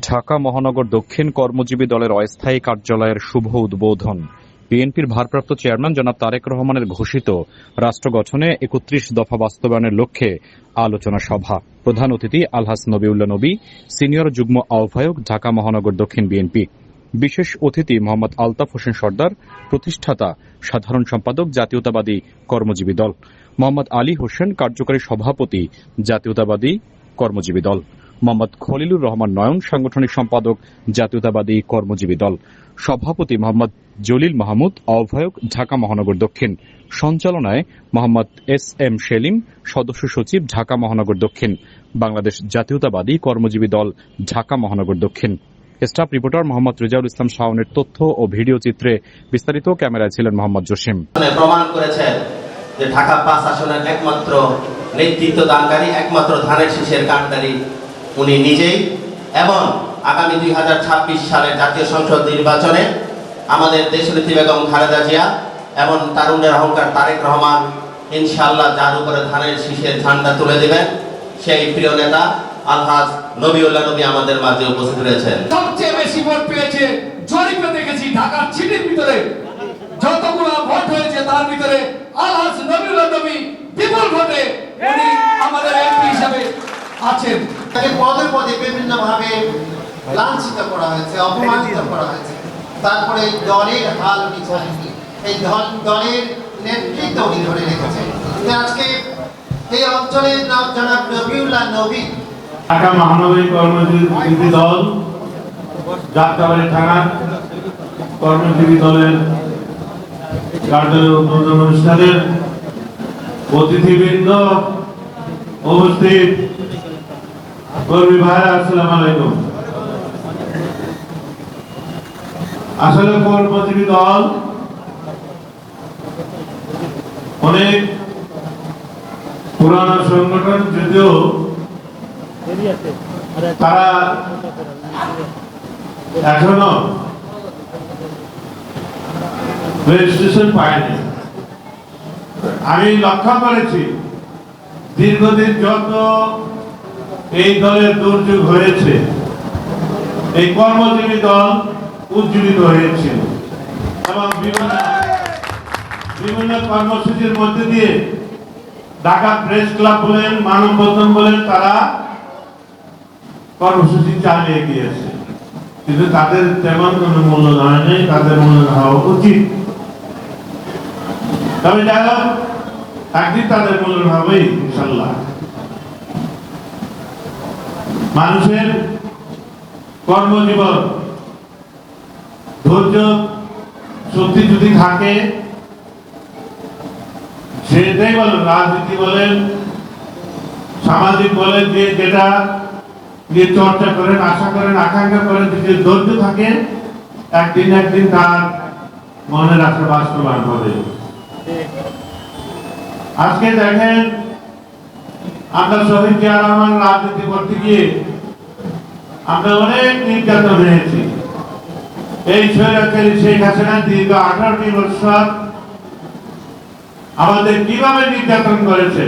ঢাকা মহানগর দক্ষিণ কর্মজীবী দলের অস্থায়ী কার্যালয়ের শুভ উদ্বোধন। বিএনপির ভারপ্রাপ্ত চেয়ারম্যান জনাব তারেক রহমানের ঘোষিত রাষ্ট্র গঠনে একত্রিশ দফা বাস্তবায়নের লক্ষ্যে আলোচনা সভা। প্রধান অতিথি আলহাস নবিউল্লাহ নবী, সিনিয়র যুগ্ম আহ্বায়ক ঢাকা মহানগর দক্ষিণ বিএনপি। বিশেষ অতিথি মোহাম্মদ আলতাফ হোসেন সর্দার, প্রতিষ্ঠাতা, সাধারণ সম্পাদক, জাতীয়তাবাদী কর্মজীবী দল। মোহাম্মদ আলী হোসেন কার্যকরী সভাপতি, জাতীয়তাবাদী কর্মজীবী দল। মোহাম্মদ খলিলুর রহমান নয়ন, সাংগঠনিক সম্পাদক জাতীয়তাবাদী কর্মজীবী দল। সভাপতি মোহাম্মদ জলিল মাহমুদ, আহ্বায়ক ঢাকা মহানগর দক্ষিণ। সঞ্চালনায় মোহাম্মদ এস এম সেলিম, সদস্য সচিব ঢাকা মহানগর দক্ষিণ। বাংলাদেশ জাতীয়তাবাদী কর্মজীবী দল, ঢাকা মহানগর দক্ষিণ। স্টাফ রিপোর্টার মোহাম্মদ রেজাউল ইসলাম শাওনের তথ্য ও ভিডিও চিত্রে বিস্তারিত ক্যামেরায় ছিলেন মোহাম্মদ জসিম। প্রমাণ যে ঢাকা পাঁচ আসনের একমাত্র নেতৃত্ব দানকারী একমাত্র ধানের শীষের কাণ্ডারি উনি নিজেই এবং আগামী দুই হাজার ছাব্বিশ সালের জাতীয় সংসদ নির্বাচনে আমাদের দেশনেত্রী বেগম খালেদা জিয়া এবং তারুণের অহংকার তারেক রহমান ইনশাআল্লাহ যার উপরে ধানের শীষের ঝান্ডা তুলে দেবেন, সেই প্রিয় নেতা আলহাজ নবীউল্লাহ নবী আমাদের মাঝে উপস্থিত রয়েছেন। সবচেয়ে বেশি ভোট পেয়েছে জরিপে দেখেছি ঢাকার সিটির ভিতরে। যতগুলো ভোট হয়েছে তার ভিতরে আলহাজ নবীউল্লাহ নবী বিপুল ভোটে আমাদের এমপি হিসাবে আছেন। তাকে পদে পদে বিভিন্ন ভাবে লাঞ্ছিত করা হয়েছে অপমানিত করা হয়েছে। তারপরে দলের হাল উনি ছাড়েননি এই দল দলের নেতৃত্ব উনি ধরে রেখেছেন। কিন্তু আজকে এই অঞ্চলের নাম জনাব নবিউল্লাহ নবী। ঢাকা মহানগরী কর্মজীবী দল যাত্রাবাড়ি থানার কর্মজীবী দলের কার্যালয় উদ্বোধন অনুষ্ঠানের অতিথিবৃন্দ উপস্থিত। কর্মী ভাই আসসালাম আলাইকুম। আসলে কর্মজীবী দল? অনেক পুরানো সংগঠন, যদিও তারা এখনও রেজিস্ট্রেশন পায়নি। আমি লক্ষ্য করেছি, দীর্ঘদিন যত এই দলের দুর্যোগ হয়েছে এই কর্মজীবী দল উজ্জীবিত হয়েছিল এবং বিভিন্ন বিভিন্ন কর্মসূচির মধ্যে দিয়ে ঢাকা প্রেস ক্লাব বলেন, মানববন্ধন বলেন, তারা কর্মসূচি চালিয়ে গিয়েছে। কিন্তু তাদের তেমন কোনো মূল্য নেই, তাদের মূল্য হওয়া উচিত। তবে যাই হোক, একদিন তাদের মূল্য হবেই ইনশাল্লাহ। মানুষের কর্মজীবন, ধৈর্য, শক্তি যদি থাকে সেটাই বলেন রাজনীতি বলেন, সামাজিক বলেন, যে যেটা নিয়ে চর্চা করেন, আশা করেন, আকাঙ্ক্ষা করেন যদি ধৈর্য থাকে, একদিন একদিন তার মনের আশা বাস্তবায়ন হবে। আজকে দেখেন আমরা শহীদ জিয়া রহমান রাজনীতি করতে গিয়ে আমরা অনেক নির্যাতন হয়েছি। এই স্বৈরাচারী শেখ হাসিনা দীর্ঘ আঠারোটি বছর আমাদের কীভাবে নির্যাতন করেছে?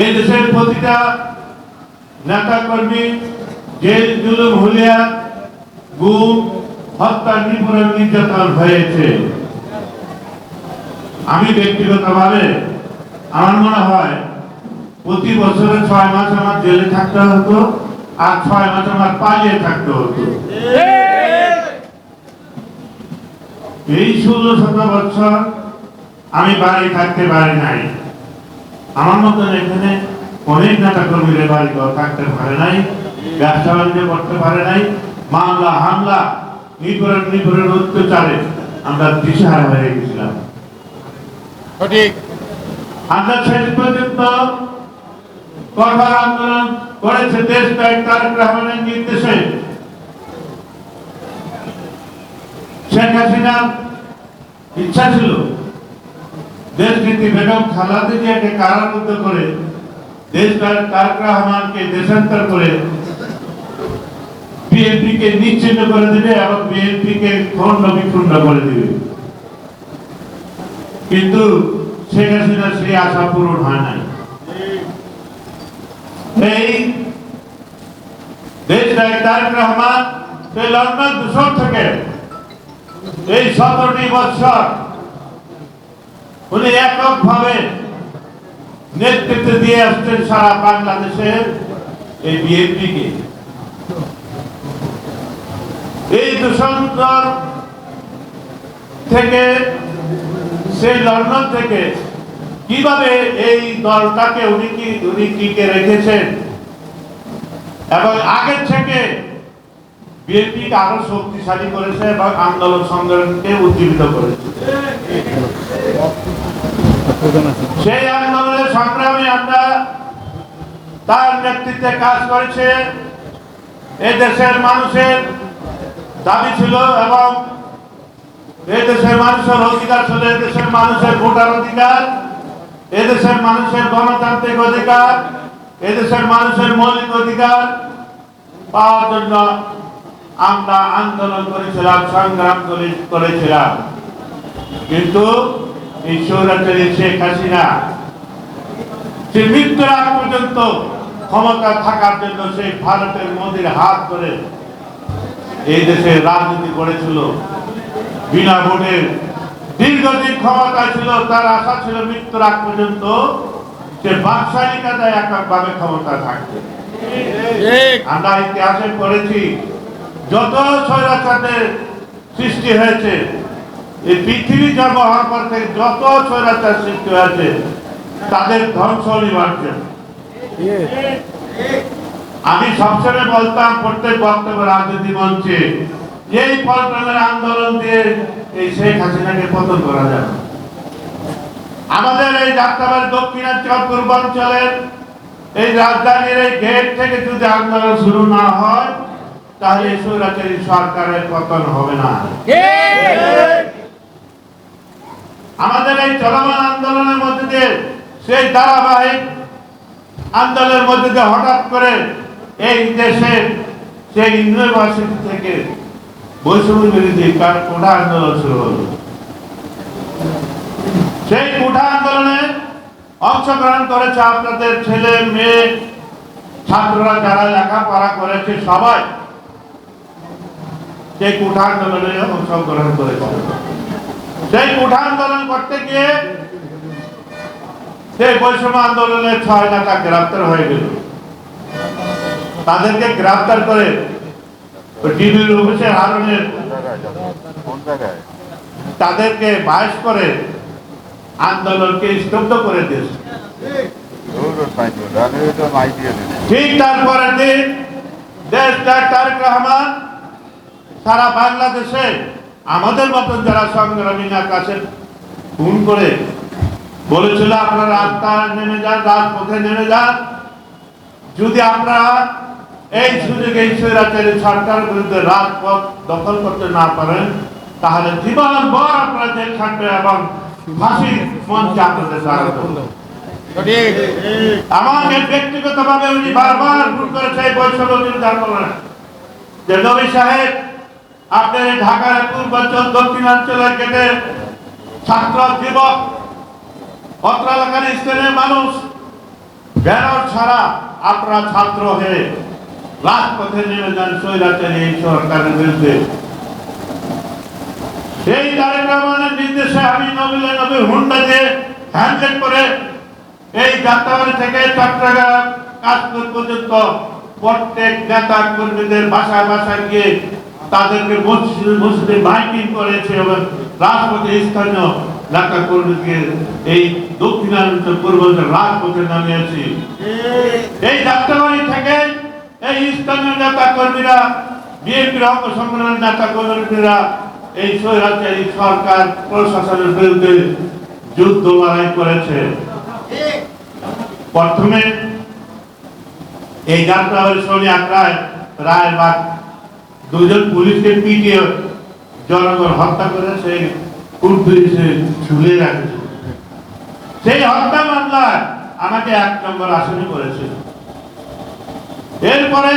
এই দেশের প্রতিটা নেতা কর্মী, জেল, জুলুম, হুলিয়া, গুম, হত্যা নিপুণ নির্যাতন হয়েছে। আমি ব্যক্তিগতভাবে আমার মনে হয় প্রতি বছরে ছয় মাস আমার জেলে থাকতে হতো আর ছয় মাস আমার পালিয়ে থাকতে হতো। এই ষোলো শত বছর আমি বাড়ি থাকতে পারি নাই। আমার মতন এখানে অনেক নেতা কর্মীদের বাড়ি থাকতে পারে নাই, ব্যবসা বাণিজ্য করতে পারে নাই, মামলা, হামলা নিপুরের নিপুরের অত্যাচারে আমরা দিশাহারা হয়ে গেছিলাম। আমরা শেষ পর্যন্ত কঠোর আন্দোলন করেছে, দেশ ত্যাগ তারেক রহমানের নির্দেশে। শেখ হাসিনার ইচ্ছা ছিল দেশ নীতি বেগম খালাদা জিয়াকে কারারুদ্ধ করে, দেশ তারেক রহমানকে দেশান্তর করে বিএনপি কে নিশ্চিন্ন করে দিবে এবং বিএনপি কে খণ্ড বিখণ্ড করে দিবে। কিন্তু শেখ হাসিনা সেই আশা পূরণ হয় নাই। এই দেশ তারেক রহমান, সেই লন্ডন দূষণ থেকে এই সতেরোটি বৎসর উনি এককভাবে নেতৃত্ব দিয়ে আসছেন সারা বাংলাদেশের এই বিএনপিকে। এই দূষণকর থেকে সেই লন্ডন থেকে কীভাবে এই দলটাকে উনি কি, উনি টিকে রেখেছেন? এবং আগের থেকে বিএনপিকে আরও শক্তিশালী করেছে এবং আন্দোলন সংগ্রামকে উজ্জীবিত করেছে। সেই আন্দোলনের সংগ্রামে আমরা তার নেতৃত্বে কাজ করেছে। এই দেশের মানুষের দাবি ছিল এবং এই দেশের মানুষের অধিকার ছিল এই দেশের মানুষের ভোটার অধিকার এই দেশের মানুষের গণতান্ত্রিক অধিকার এই দেশের মানুষের মৌলিক অধিকার পাওয়ার জন্য আমরা আন্দোলন করেছিলাম, সংগ্রাম করেছিলাম। কিন্তু এই সৌরাচারী শেখ হাসিনা, সে মৃত্যুর আগ পর্যন্ত ক্ষমতা থাকার জন্য সেই ভারতের মোদীর হাত ধরে এই দেশে রাজনীতি করেছিল। বিনা ভোটের দীর্ঘদিন ক্ষমতায় ছিল তার আশা ছিল মৃত্যুর আগ পর্যন্ত সে বাকশালিকাতায় এককভাবে ক্ষমতা থাকবে। আমরা ইতিহাসে পড়েছি যত স্বৈরাচারের সৃষ্টি হয়েছে এই পৃথিবী জন্ম হওয়ার পর থেকে যত স্বৈরাচার সৃষ্টি হয়েছে তাদের ধ্বংস অনিবার্য আমি সবসময় বলতাম প্রত্যেক বক্তব্য রাজনীতি মঞ্চে এই পল্টনের আন্দোলন দিয়ে এই শেখ হাসিনাকে পতন করা যাবে। আমাদের এই যাত্রাবাড়ি দক্ষিণাঞ্চল পূর্বাঞ্চলের এই রাজধানীর এই গেট থেকে যদি আন্দোলন শুরু না হয়, তাহলে এই স্বৈরাচারী সরকারের পতন হবে না। আমাদের এই চলমান আন্দোলনের মধ্যে দিয়ে সেই ধারাবাহিক আন্দোলনের মধ্যে দিয়ে হঠাৎ করে এই দেশে সেই ইউনিভার্সিটি থেকে বৈষম্য সেই কোঠা আন্দোলনে অংশগ্রহণ করেছে আপনাদের ছেলে, মেয়ে, ছাত্ররা যারা করেছে সবাই। সেই কোঠা আন্দোলনে অংশগ্রহণ সেই কোঠা আন্দোলন করতে গিয়ে সেই আন্দোলনের ছয় নেতা গ্রেপ্তার হয়ে গেল। তাদেরকে গ্রেপ্তার করে তাদেরকে বায়স করে আন্দোলনকে স্তব্ধ করে দিয়েছে। ঠিক তারপরে দিন দেশ তারেক রহমান সারা বাংলাদেশে আমাদের মতন যারা সংগ্রামীর কাছে ফোন করে বলেছিল, আপনারা রাস্তায় নেমে যান, রাজপথে নেমে যান। যদি আপনারা এই সুযোগে স্বৈরাচারী সরকারের বিরুদ্ধে রাজপথ দখল করতে না পারেন, তাহলে জীবন ভর আপনারা জেল খাটবে এবং ফাঁসির মঞ্চে আপনাদের দাঁড়াতে। আমাকে ব্যক্তিগতভাবে উনি বারবার ভুল করেছে বৈষম্য বিরোধী আন্দোলনে যে নবী সাহেব, আপনার ঢাকার পূর্বাঞ্চল দক্ষিণাঞ্চলের গেটে ছাত্র, যুবক অত্র এলাকার স্থানীয় মানুষ ব্যানর ছাড়া আপনারা ছাত্র হয়ে রাজপথে নেমে যান স্বৈরাচারী এই সরকারের বিরুদ্ধে। সেই তারেক রহমানের নির্দেশে আমি নবিলে নবী হুন্ডা দিয়ে করে এই যাত্রাবাড়ি থেকে চট্টগ্রাম কাশপুর পর্যন্ত প্রত্যেক নেতা কর্মীদের বাসায় বাসায় গিয়ে তাদেরকে মসজিদে মসজিদে মাইকিং করেছে এবং রাজপথে স্থানীয় নেতা কর্মীকে এই দক্ষিণাঞ্চল, পূর্বাঞ্চল রাজপথে নামিয়েছি। এই যাত্রাবাড়ি থেকে এই স্থানীয় নেতা কর্মীরা বিএনপির অঙ্গ সংগ্রামের নেতা কর্মীরা এই স্বৈরাচারী সরকার প্রশাসনের বিরুদ্ধে যুদ্ধ লড়াই করেছে। প্রথমে এই যাত্রাবাড়ি শনি আক্রায় রায়বাগ দুজন পুলিশকে পিটিয়ে জনগণ হত্যা করে সেই কুটবিরিসে ঝুলে রাখেছে। সেই হত্যা মামলায় আমাকে এক নম্বর আসামি করেছে। এরপরে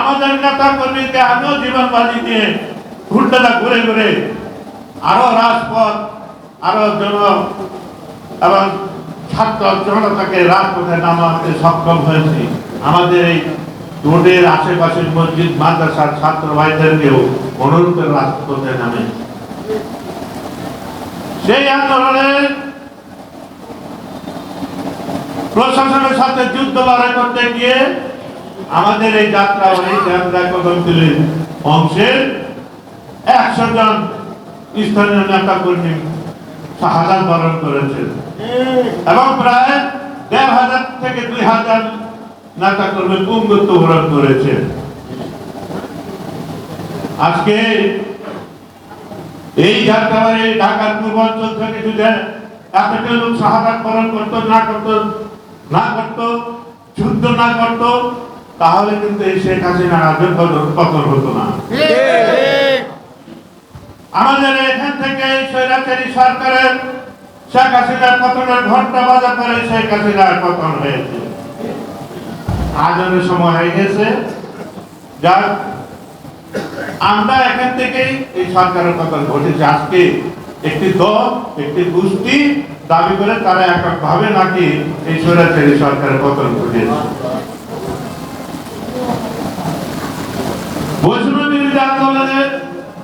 আমাদের নেতা কর্মীকে আমিও জীবন বাজি দিয়ে ঘুরতেটা ঘুরে ঘুরে আরও রাজপথ, আরও জন এবং ছাত্র জনতাকে রাজপথে নামাতে সক্ষম হয়েছি। আমাদের এই রোডের আশেপাশের মসজিদ, মাদ্রাসার ছাত্র ভাইদেরকেও অনুরূপের রাজপথে নামে। সেই আন্দোলনে প্রশাসনের সাথে যুদ্ধ লড়াই করতে গিয়ে আমাদের এই যাত্রা এই যাত্রা কদমতলির অংশের একশো জন স্থানীয় নেতা কর্মী শাহাদাত বরণ করেছেন। এবং প্রায় দেড় হাজার থেকে দুই হাজার নেতা কর্মী পুঙ্গত্ব বরণ করেছেন। আজকে এই যাত্রাবাড়ি ঢাকার পূর্বাঞ্চল থেকে যদি এতটা লোক শাহাদাত বরণ করতো, না করতো না করতো, যুদ্ধ না করতো তাহলে কিন্তু এই শেখ হাসিনা পতন হতো না? আমাদের এখান থেকে এই স্বৈরাচারী সরকারের শেখ হাসিনার পতনের ঘণ্টা বাজা করে শেখ হাসিনার পতন হয়েছে। আজনের সময় হয়ে গেছে। যার আমরা এখান থেকেই এই সরকারের পতন ঘটেছে। আজকে একটি দল, একটি গোষ্ঠী দাবি করে তারা এককভাবে নাকি এই স্বৈরাচারী সরকারের পতন ঘটেছে। বৈষ্ণব বিরোধী আন্দোলনে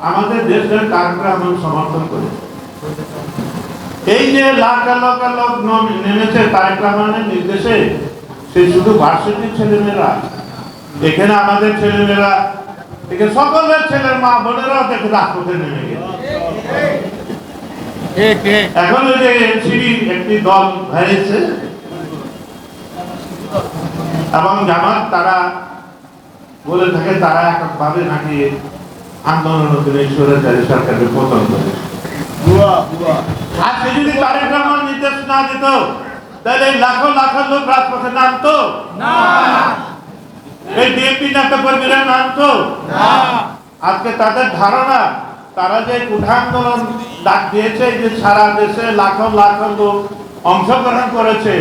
আমাদের দেশের কারকরা আমরা সমর্থন করি। এই যে লাখ লাখ লোক নেমেছে তারেক রহমানের নির্দেশে সে শুধু ভার্সিটির ছেলেমেয়েরা এখানে আমাদের ছেলেমেয়েরা এখানে সকলের ছেলের মা বোনেরাও দেখে রাজপথে নেমে গেছে। এখন ওই যে এনসিবি একটি দল হয়েছে এবং জামাত তারা বলে থাকে তারা এককভাবে নাকি আন্দোলন করে স্বৈরাচারী সরকারের পতন করে। আজকে যদি তারেক রহমান নির্দেশ না দিত তাহলে লাখো লাখো লোক রাজপথে নামতো। এই বিএনপি নেতা কর্মীরা নামতো। আজকে তাদের ধারণা তারা যে কুঠা আন্দোলন ডাক দিয়েছে যে সারা দেশে লাখো লাখো লোক অংশগ্রহণ করেছে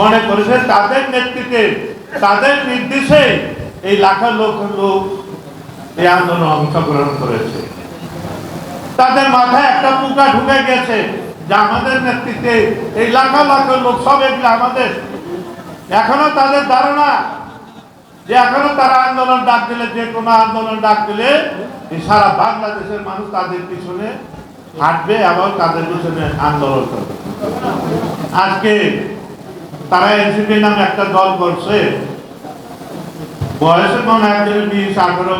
মনে করেছে তাদের নেতৃত্বে তাদের নির্দেশে এই লাখো লোক লোক এই আন্দোলনে অংশগ্রহণ করেছে। তাদের মাথায় একটা পোকা ঢুকে গেছে যে আমাদের নেতৃত্বে এই লাখো লাখো লোক সব এগুলো আমাদের। এখনও তাদের ধারণা যে এখনও তারা আন্দোলন ডাক দিলে, যে কোনো আন্দোলন ডাক দিলে সারা বাংলাদেশের মানুষ তাদের পিছনে হাঁটবে এবং তাদের পিছনে আন্দোলন করবে। আজকে তারা এনসিপি নামে একটা দল করছে। বয়সে মনে হয় বিশ আঠারো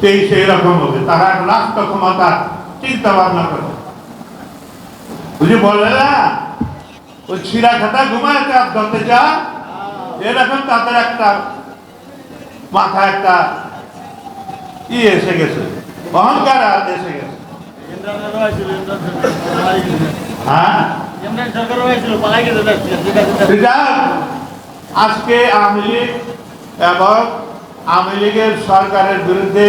তেইশ হবে? তারা রাষ্ট্র ক্ষমতা চিন্তা ভাবনা করে। বুঝি বলে না? ওই ছিঁড়া খাতা ঘুমায় চাপ ধরতে যা এরকম তাদের একটা মাথা একটা ই এসে গেছে। অহংকার আর এসে গেছে। হ্যাঁ? আজকে লীগ এবং আওয়ামী লীগের সরকারের বিরুদ্ধে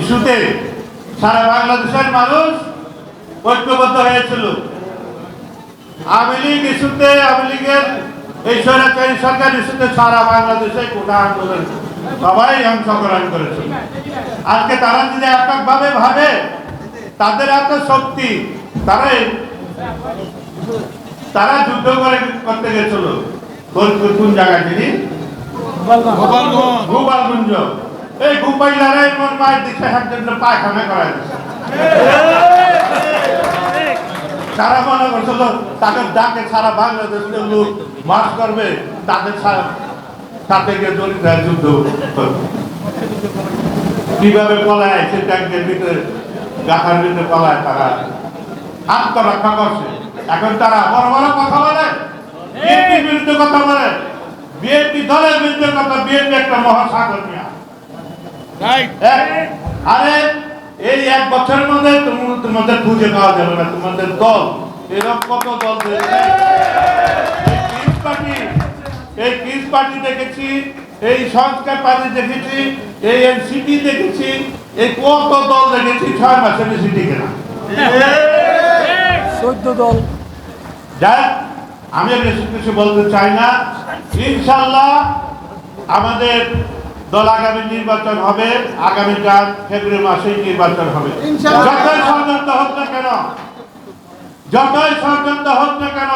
ইস্যুতে সারা বাংলাদেশের মানুষ ঐক্যবদ্ধ হয়েছিল। আওয়ামী লীগ ইস্যুতে, আওয়ামী লীগের এই সরকারি সরকার ইস্যুতে সারা বাংলাদেশে কোটা আন্দোলন সবাই অংশগ্রহণ করেছে। আজকে তারা যদি এককভাবে ভাবে, তাদের এত শক্তি, তারাই তারা যুদ্ধ করে করতে গেছিল। কোন জায়গায় তিনি? গোপালগঞ্জ। এই গোপাইলারাই মোর মায়ের দিকে একজন পায়খানা তারা মনে করছিল তাদের ডাকে সারা বাংলাদেশের লোক মার্চ করবে তাদের সাথে গিয়ে জড়িত যুদ্ধ কীভাবে পলায় সে ট্যাঙ্কের ভিতরে গাথার ভিতরে পলায় তারা। আত্মরক্ষা করছে। এখন তারা বড় বড় কথা বলে বিরুদ্ধে কথা বলে। বিএনপি দলের বিরুদ্ধে কথা বিএনপি একটা মহাসাগর নিয়ে আরে এই এক বছরের মধ্যে তুমি- তোমাদের খুঁজে পাওয়া যাবে না তোমাদের দল। এরকম কত দল পার্টি এই কিস পার্টি দেখেছি এই সংস্কার পার্টি দেখেছি এই এনসিপি দেখেছি এই কত দল দেখেছি ছয় মাসের বেশি টিকে না। চোদ্দ দল। যাক আমি বেশি কিছু বলতে চাই না। ইনশাল্লাহ আমাদের দল আগামী নির্বাচন হবে। আগামীকাল ফেব্রুয়ারি মাসে নির্বাচন হবে। যতই ষড়যন্ত্র হোক না কেন যতই ষড়যন্ত্র হোক না কেন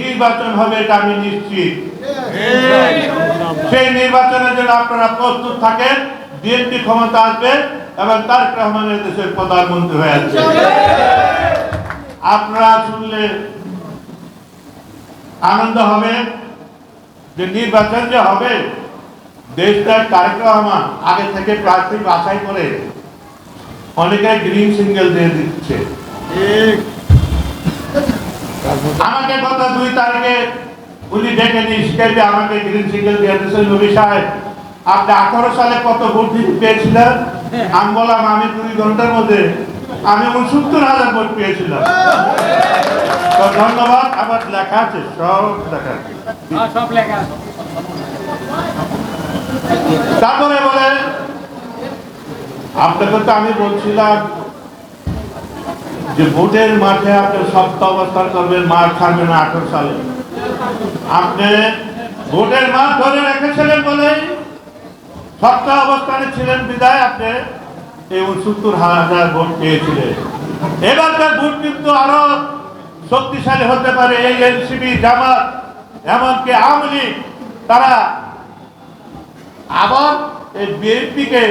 নির্বাচন হবে এটা আমি নিশ্চিত। সেই নির্বাচনের জন্য আপনারা প্রস্তুত থাকেন। বিএনপি ক্ষমতা আসবে এবং তারেক রহমানের দেশের প্রধানমন্ত্রী হয়ে আসবে। আপনারা শুনলে আনন্দ হবে যে নির্বাচন যে হবে দেশটার তারেক রহমান আগে থেকে প্রার্থী বাছাই করে অনেকে গ্রিন সিঙ্গেল দিয়ে দিচ্ছে। আমাকে গত দুই তারিখে উনি ডেকে নিয়ে আমাকে গ্রিন সিঙ্গেল দিয়ে দিয়েছেন। নবী সাহেব আপনি আঠারো সালে কত ভোট পেয়েছিলেন? আমি বললাম আমি দুই ঘণ্টার মধ্যে আমি উনসত্তর হাজার ভোট পেয়েছিলাম। ধন্যবাদ আবার লেখা আছে সব লেখা আছে। তারপরে বলে আপনাকে তো আমি বলছিলাম যে ভোটের মাঠে আপনি সপ্ত অবস্থান করবেন মাঠ ছাড়বেন না আঠারো সালে। আপনি ভোটের মাঠ ধরে রেখেছিলেন বলে সপ্ত অবস্থানে ছিলেন বিদায় আপনি। এই উনসত্তর হাজার ভোট পেয়েছিলেন। ভোট কিন্তু আরও শক্তিশালী হতে পারে এই এনসিপি জামাত, এমনকি আওয়ামী লীগ। তারা আবার এই বিএনপিকে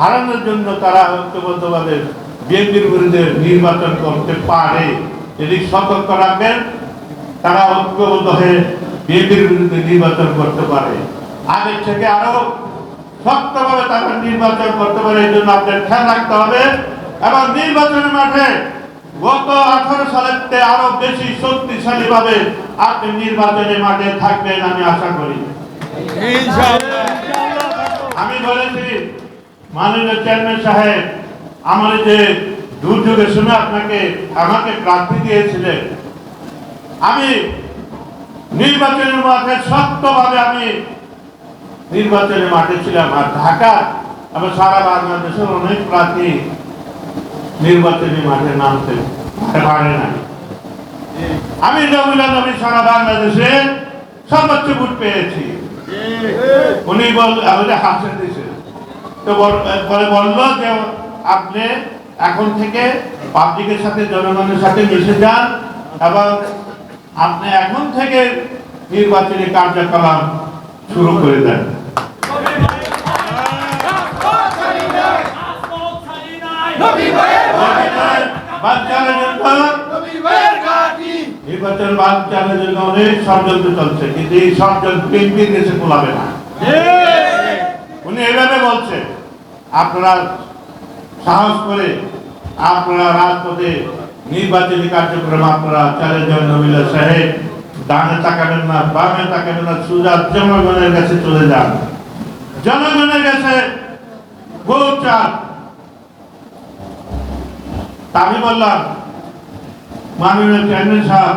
হারানোর জন্য তারা ঐক্যবদ্ধভাবে বিএনপির বিরুদ্ধে নির্বাচন করতে পারে। এদিক সতর্ক রাখবেন, তারা ঐক্যবদ্ধ হয়ে বিএনপির বিরুদ্ধে নির্বাচন করতে পারে। আগের থেকে আরও শক্তভাবে তাকে নির্বাচন করতে পারে, এই জন্য আপনার খেয়াল রাখতে হবে। এবং নির্বাচনের মাঠে গত আঠারো সালের আরও বেশি শক্তিশালী ভাবে আপনি নির্বাচনের মাঠে থাকবেন আমি আশা করি। আমি বলেছি, মাননীয় চেয়ারম্যান সাহেব, আমার যে দুর্যোগের সময় আপনাকে, আমাকে প্রার্থী দিয়েছিলেন। আমি নির্বাচনের মাঠে শক্তভাবে আমি নির্বাচনের মাঠে ছিলাম আর ঢাকা আমার সারা বাংলাদেশের অনেক প্রার্থী নির্বাচনী মাঠে নামতে পারে না আমি নবীলা নবী সারা বাংলাদেশে সর্বোচ্চ ভোট পেয়েছি। উনি বল আমাদের হাসে দিছে। তো বল- বলল যে আপনি এখন থেকে পাবলিকের সাথে, জনগণের সাথে মিশে যান এবং আপনি এখন থেকে নির্বাচনী কার্যকলাপ শুরু করে দেন। বাচ্চাদের জন্য নির্বাচন বাচ্চাদের জন্য অনেক ষড়যন্ত্র চলছে কিন্তু এই ষড়যন্ত্র বিএনপি দেশে কোলাবে না। উনি এভাবে বলছে আপনারা সাহস করে আপনারা রাজপথে নির্বাচনী কার্যক্রম আপনারা যান নবিলা সাহেব ডানে তাকাবেন না বামে তাকাবেন না সুজা জনগণের কাছে চলে যান। জনগণের কাছে ভোট চান আমি বললাম, মাননীয় চেয়ারম্যান সাহেব,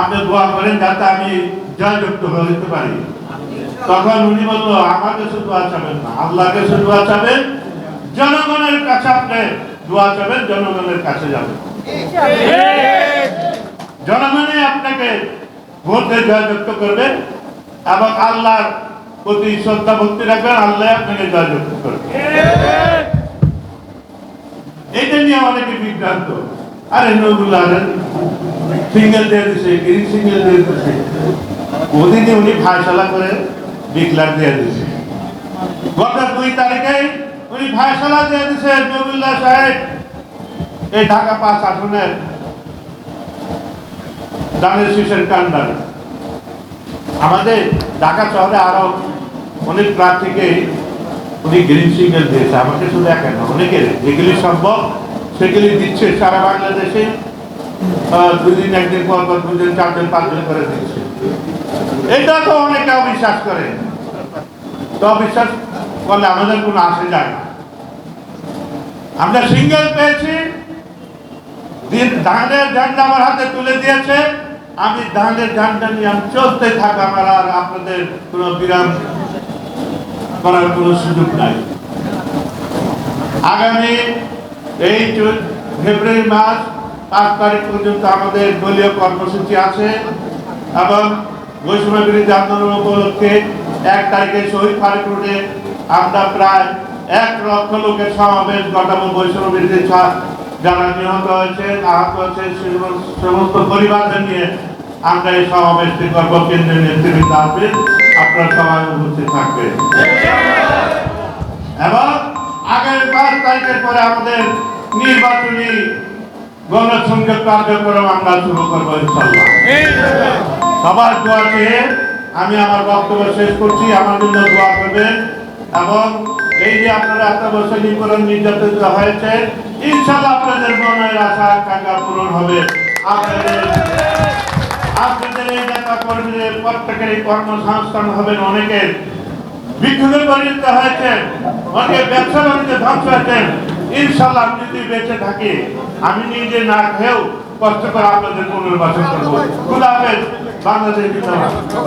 আপনি দোয়া করেন যাতে আমি জয়যুক্ত হতে পারি। তখন উনি বলল আমার কাছে দোয়া চাবেন না আল্লাহর কাছে দোয়া চাবেন জনগণের কাছে আপনি দোয়া চাবেন জনগণের কাছে যাবেন। জনগণই আপনাকে ভোটে জয়যুক্ত করবে এবং আল্লাহর প্রতি শ্রদ্ধা ভক্তি রাখবেন, আল্লাহ আপনাকে জয়যুক্ত করবে। এটা নিয়ে অনেকে বিভ্রান্ত। আরে নবুল্লাহ সিঙ্গেল দিয়ে দিছে, গ্রিন সিঙ্গেল দিয়ে দিছে। ওদিকে উনি ফায়সালা করে ডিক্লার দিয়ে দিছে। গত দুই তারিখে উনি ফায়সালা দিয়ে দিছে নবুল্লাহ সাহেব। এই ঢাকা পাঁচ আসনের দানের শীষের কান্ডার আমাদের ঢাকা শহরে আরও অনেক প্রার্থীকে উনি গ্রিন সিগন্যাল দিয়েছে। আমাকে শুধু একা না অনেকের। যেগুলি সম্ভব সেগুলি দিচ্ছে সারা বাংলাদেশে। আহ, দুদিন একদিন পর পর দুদিন চারজন পাঁচজন করে দিচ্ছে। এটা তো অনেকে অবিশ্বাস করে। তো অবিশ্বাস করলে আমাদের কোনো আসে যায় আমরা সিঙ্গেল পেয়েছি। ধানের ঝান্ডা আমার হাতে তুলে দিয়েছে। আমি ধানের ঝান্ডা নিয়ে আমি চলতে থাক আমার আর আপনাদের কোনো বিরাম করার কোনো সুযোগ নাই। আগামী এই ফেব্রুয়ারি মাস পাঁচ তারিখ পর্যন্ত আমাদের দলীয় কর্মসূচি আছে এবং বৈষম্য আন্দোলন উপলক্ষে এক তারিখে শহীদ ফারুক রোডে আমরা প্রায় এক লক্ষ লোকের সমাবেশ ঘটাবো বৈষম্য বিরোধী যারা নিহত হয়েছে আহত হয়েছে সমস্ত পরিবারদের নিয়ে আমরা এই সমাবেশটি করব কেন্দ্রের নেতৃবৃন্দ আসবেন। আপনারা সবাই উপস্থিত থাকবেন। এবং আগের পাঁচ তারিখের পরে আমাদের নির্বাচনী গণসংযোগ কার্যক্রম আমরা শুরু করব সবার দোয়া চেয়ে আমি আমার বক্তব্য শেষ করছি। আমার জন্য দোয়া করবেন। এবং এই যে আপনারা এত বছর নিপরণ নির্যাতিত হয়েছে ইনশাল্লাহ আপনাদের মনের আশা আকাঙ্ক্ষা পূরণ হবে। আপনাদের আপনাদের এই নেতা কর্মীদের কর্মসংস্থান হবেন অনেকের পরিণত অনেকে ব্যবসা বাণিজ্য ধ্বংস হয়েছেন ইনশাল্লাহ আমি যদি বেঁচে থাকি, আমি নিজে না খেয়েও কষ্ট করে আপনাদের পুনর্বাসন করব। বাংলাদেশ